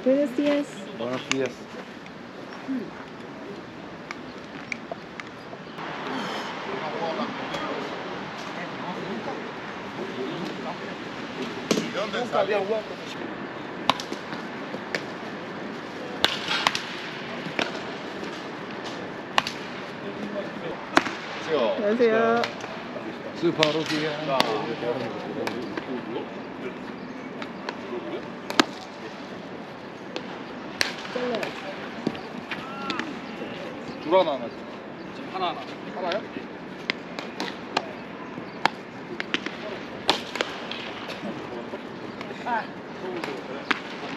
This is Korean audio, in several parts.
Buenos días. Buenos días. 안녕하세요. 스파로디아. 둘 하나 하나. 하나 하나. 하나요?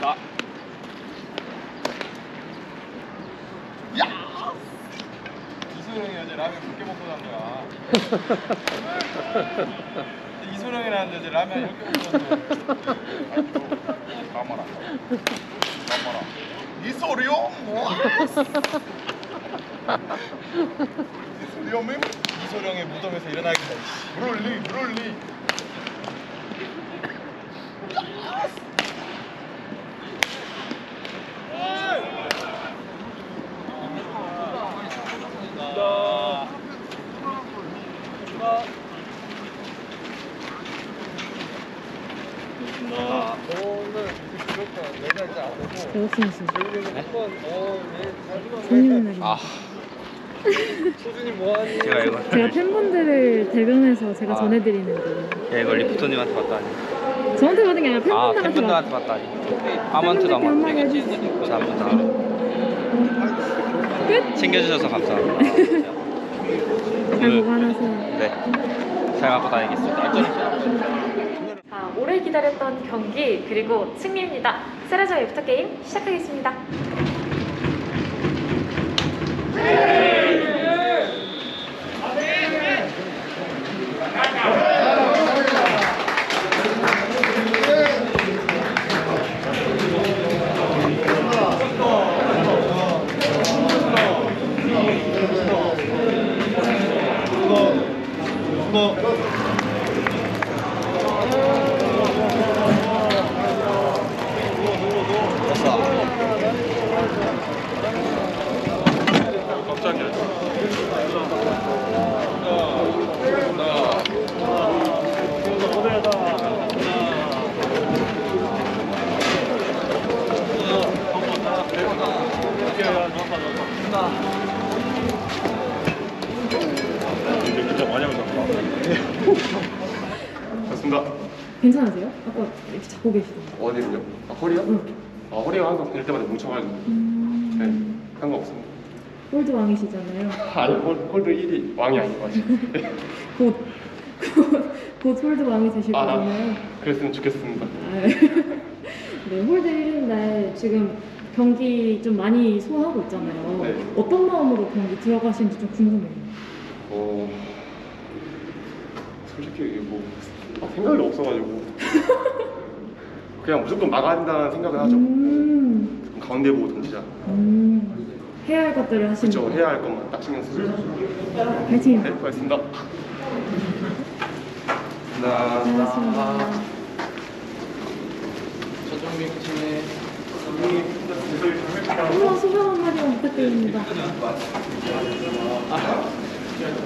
나. 야! 이소영이 어제 라면 몇개 먹고 간 거야. 이소영이라는 여자 라면 몇개 먹고 간 거야. 까마라. 까마라. 이소룡? 이소룡은 이소룡의 무덤에서 일어나겠다. 이씨. 브롤리, 브롤리. 배고프신 생일의 날입니다. 아. 제가 이거 제가 팬분들을 대변해서 제가 아. 전해드리는 거예요. 야 이거 리프토님한테 받다니. 저한테 받은 게 아니라 아 팬분들한테 팬분들한테 받 받다니. 아무한테도 안 한마디 받네. 해주세요. 감사합니다. 끝! 챙겨주셔서 감사합니다. 잘 오늘 보관하세요. 네. 잘 갖고 다니겠습니다. 자, 오래 기다렸던 경기 그리고 승리입니다. 세라저 애프터 게임 시작하겠습니다. 좋 괜찮으세요? 아까 이렇게 잡고 계시던데. 어디를요? 아, 허리요? 응. 아, 허리가 항상 다닐 때마다 뭉쳐가지고. 음, 네, 상관없습니다. 홀드 왕이시잖아요. 아니, 홀, 홀드 1위 왕이 아니가지고. 곧, 곧, 곧 홀드 왕이 되실 아, 거잖아요. 그랬으면 좋겠습니다. 아, 네, 홀드 1인데 지금 경기 좀 많이 소화하고 있잖아요. 네. 어떤 마음으로 경기 들어가시는지 좀 궁금해요. 어, 솔직히 뭐 아, 생각이 없어가지고. 그냥 무조건 막아야 된다는 생각을 하죠. 음, 가운데 보고 던지자. 음, 해야 할 것들을 하시는 그쵸. 해야 할 것만 딱 신경 쓰죠. 파이팅! 네, 고맙습니다. 고맙습니다. 저정민 코치님. 한번 소감 한마디만 부탁드립니다.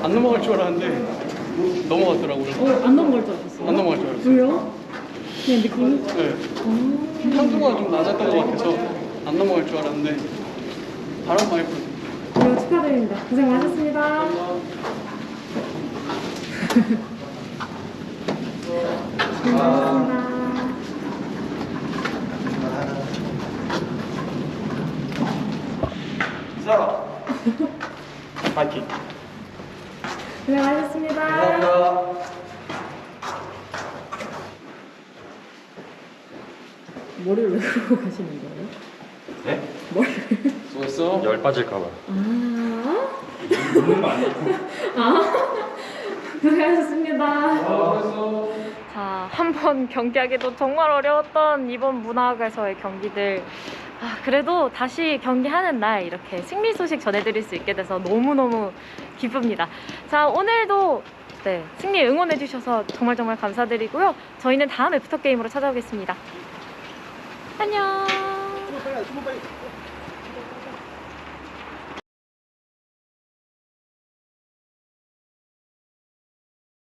안 넘어갈 줄 알았는데 넘어갔더라고요. 어, 안 넘어갈 줄 알았어요? 안 넘어갈 줄 알았어요. 왜요? 그냥 느낌이? 네. 어, 평소가 좀 낮았던 것 같아서 안 넘어갈 줄 알았는데 바람 많이 불. 그리고 축하드립니다. 고생 많으셨습니다. 고생 많으셨습니다. 파이팅. 고생 많으셨습니다. 머리를 왜 그러고 가시는 거예요? 네? 머리를. 수고했어. 열 빠질까봐. 아. 아. 고생하셨습니다. 자, 한번 경기하기도 정말 어려웠던 이번 문학에서의 경기들. 아, 그래도 다시 경기하는 날 이렇게 승리 소식 전해드릴 수 있게 돼서 너무너무 기쁩니다. 자, 오늘도 네, 승리 응원해주셔서 정말 정말 감사드리고요. 저희는 다음 애프터 게임으로 찾아오겠습니다. 안녕.